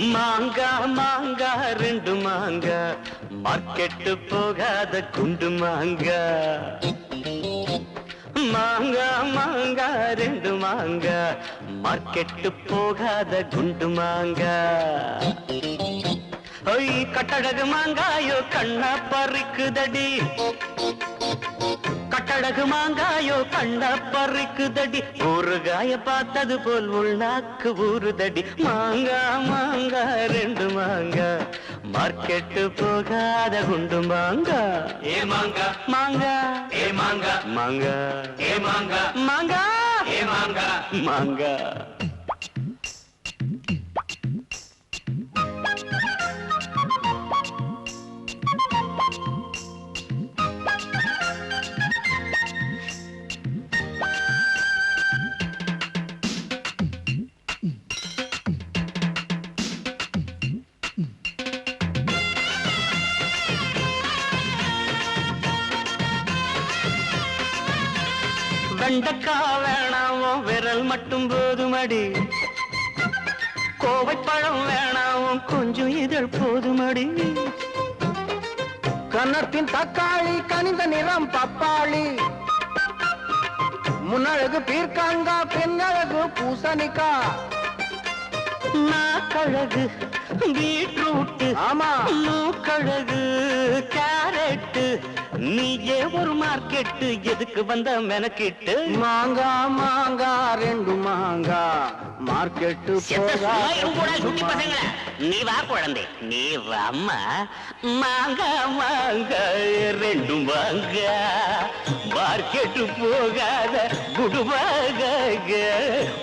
மாங்கா மாங்கா ரெண்டு மாங்கா. மார்க்கெட்டு போகாத குண்டு மாங்கா. மாங்கா மாங்கா ரெண்டு மாங்கா. மார்க்கெட்டு போகாத குண்டு மாங்கா. ஒய் கட்டழகு மாங்காயோ கண்ணா பறிக்குதடி. கட்டழகு மாங்காயோ கண்ண பறிக்குதடி ஊறுகாய பார்த்தது போல் உள்நாக்கு ஊறுதடி மாங்கா மாங்கா ரெண்டு மாங்கா. மார்க்கெட்டு போகாத குண்டு மாங்கா. ஏ மாங்கா. மாங்கா. ஏ மாங்கா. மாங்கா. ஏ மாங்கா. மாங்கா. ஏ மாங்கா. மாங்கா. வெண்டக்கா வேணாமோ விரல் மட்டும் போதுமடி. கோவைப்பழம் வேணாமோ கொஞ்சம் இதழ் போதுமடி. கன்னத்தின் தக்காளி கனிந்த நிறம் பப்பாளி. முன்னழகு பீர்க்கங்கா பெண்ணழகு பூசணிக்கா. நாக்கழகு பீட்ரூட்டு ஆமா. மூக்கழகு கேரட்டு. நீயே ஒரு மார்க்கெட்டு எதுக்கு வந்த மெனக்கிட்டு? மாங்கா மாங்கா ரெண்டு மாங்கா. மார்க்கெட்டு நீ வா குழந்தை. நீ வாம்மா மாங்க மாங்க ரெண்டு மாங்க. மார்க்கெட்டு போகாத குடுவாங்க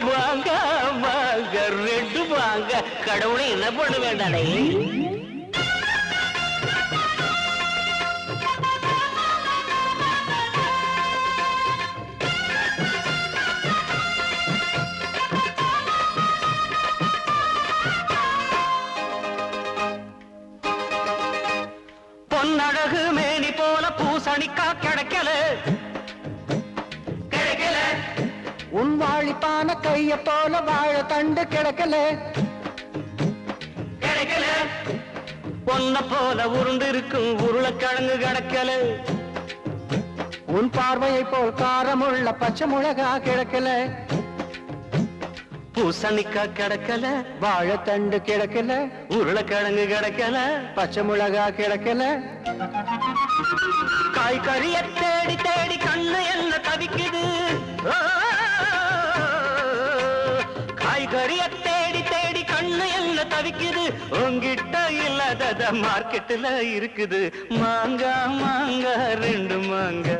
வாங்க வாங்க கடவுளை என்ன பண்ண வேண்டாடே பொன்னழகு மேனி போல பூசணிக்கா கிடைக்கல. கிடைக்கல. உன் வாழிப்பான கைய போல வாழ தண்டு கிடக்கல. பொன்ன போல உருண்டு இருக்கும் உருளைக்கிழங்கு கிடக்கல. உன் பார்வையை போல் காரமுள்ள பச்சை மிளகா கிடக்கல. பூசணிக்கா கிடக்கல வாழைத்தண்டு கிடக்கல உருளைக்கிழங்கு கிடக்கல பச்சை மிளகா கிடக்கல. காய்கறிய தேடி தேடி கண்ணு என்ன தவிக்குது. உங்கிட்ட இல்லாதத மார்க்கெட்டுல இருக்குது. மாங்கா மாங்கா ரெண்டு மாங்கா.